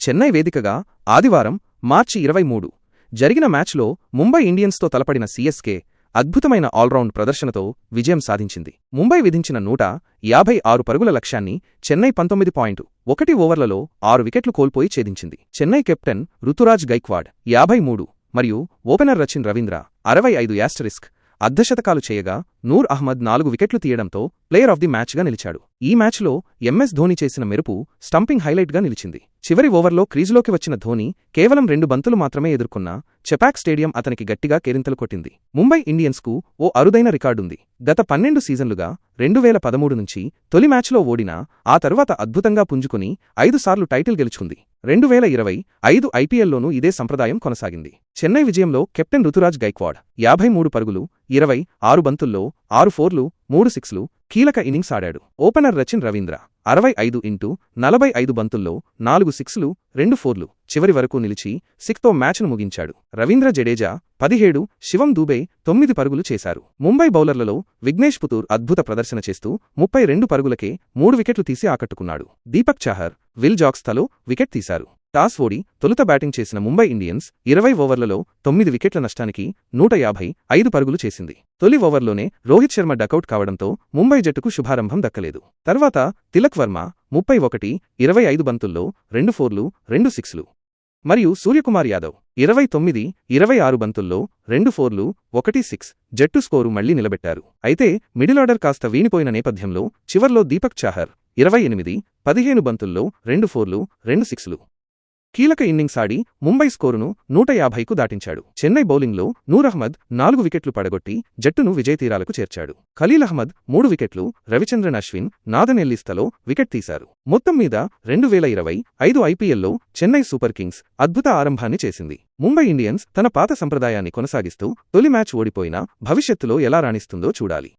చెన్నై వేదికగా ఆదివారం మార్చి ఇరవై మూడు జరిగిన మ్యాచ్లో ముంబై ఇండియన్స్తో తలపడిన సీఎస్కే అద్భుతమైన ఆల్రౌండ్ ప్రదర్శనతో విజయం సాధించింది. ముంబై విధించిన నూట యాభై ఆరు పరుగుల లక్ష్యాన్ని చెన్నై పంతొమ్మిది పాయింట్ ఒకటి ఓవర్లలో ఆరు వికెట్లు కోల్పోయి ఛేదించింది. చెన్నై కెప్టెన్ రుతురాజ్ గైక్వాడ్ యాభై మూడు మరియు ఓపెనర్ రచిన్ రవీంద్ర అరవై ఐదు యాస్టరిస్క్ అర్ధశతకాలు చేయగా నూర్ అహ్మద్ నాలుగు వికెట్లు తీయడంతో ప్లేయర్ ఆఫ్ ది మ్యాచ్గా నిలిచాడు. ఈ మ్యాచ్లో ఎంఎస్ ధోని చేసిన మెరుపు స్టంపింగ్ హైలైట్గా నిలిచింది. చివరి ఓవర్లో క్రీజులోకి వచ్చిన ధోని కేవలం రెండు బంతులు మాత్రమే ఎదుర్కొన్నా చెపాక్ స్టేడియం అతనికి గట్టిగా కేరింతలు కొట్టింది. ముంబై ఇండియన్స్కు ఓ అరుదైన రికార్డుంది. గత పన్నెండు సీజన్లుగా రెండు వేల పదమూడు నుంచి తొలి మ్యాచ్లో ఓడినా ఆ తరువాత అద్భుతంగా పుంజుకుని ఐదుసార్లు టైటిల్ గెలుచుకుంది. రెండు వేల ఇరవై ఐదు ఐపీఎల్లోనూ ఇదే సంప్రదాయం కొనసాగింది. చెన్నై విజయంలో కెప్టెన్ రుతురాజ్ గైక్వాడ్ యాభై మూడు పరుగులు ఇరవై ఆరు బంతుల్లో ఆరు ఫోర్లు మూడు సిక్స్లు కీలక ఇన్నింగ్స్ ఆడాడు. ఓపెనర్ రచిన్ రవీంద్ర అరవై ఐదు ఇంటూ నలభై ఐదు బంతుల్లో నాలుగు సిక్స్లు రెండు ఫోర్లు చివరి వరకు నిలిచి సిక్తో మ్యాచ్ను ముగించాడు. రవీంద్ర జడేజా పదిహేడు శివం దూబే తొమ్మిది పరుగులు చేశారు. ముంబై బౌలర్లలో విఘ్నేష్ పుతూర్ అద్భుత ప్రదర్శన చేస్తూ ముప్పై రెండు పరుగులకే మూడు వికెట్లు తీసి ఆకట్టుకున్నాడు. దీపక్ చాహర్ విల్ జాక్స్ తలో వికెట్ తీశారు. టాస్ ఓడి తొలుత బ్యాటింగ్ చేసిన ముంబై ఇండియన్స్ ఇరవై ఓవర్లలో తొమ్మిది వికెట్ల నష్టానికి నూట యాభై ఐదు పరుగులు చేసింది. తొలి ఓవర్లోనే రోహిత్ శర్మ డకౌట్ కావడంతో ముంబై జట్టుకు శుభారంభం దక్కలేదు. తర్వాత తిలక్ వర్మ ముప్పై ఒకటి ఇరవై ఐదు బంతుల్లో రెండు ఫోర్లు రెండు సిక్స్లు. మరియు సూర్యకుమార్ యాదవ్ ఇరవై తొమ్మిది ఇరవై ఆరు బంతుల్లో రెండు ఫోర్లు ఒకటి సిక్స్ జట్టు స్కోరు మళ్ళీ నిలబెట్టారు. అయితే మిడిల్ ఆర్డర్ కాస్త వీణిపోయిన నేపథ్యంలో చివర్లో దీపక్ చాహర్ ఇరవై ఎనిమిది పదిహేను బంతుల్లో రెండు ఫోర్లు రెండు సిక్స్లు. కీలక ఇన్నింగ్స్ ఆడి ముంబై స్కోరును నూట యాభైకు దాటించాడు. చెన్నై బౌలింగ్లో నూరహ్మద్ నాలుగు వికెట్లు పడగొట్టి జట్టును విజయతీరాలకు చేర్చాడు. ఖలీల్ అహ్మద్ మూడు వికెట్లు రవిచంద్రన్ అశ్విన్ నాదనెల్లిస్తలో వికెట్ తీశారు. మొత్తం మీద రెండు వేల ఇరవై ఐదు ఐపీఎల్లో చెన్నై సూపర్ కింగ్స్ అద్భుత ఆరంభాన్ని చేసింది. ముంబై ఇండియన్స్ తన పాత సంప్రదాయాన్ని కొనసాగిస్తూ తొలి మ్యాచ్ ఓడిపోయినా భవిష్యత్తులో ఎలా రాణిస్తుందో చూడాలి.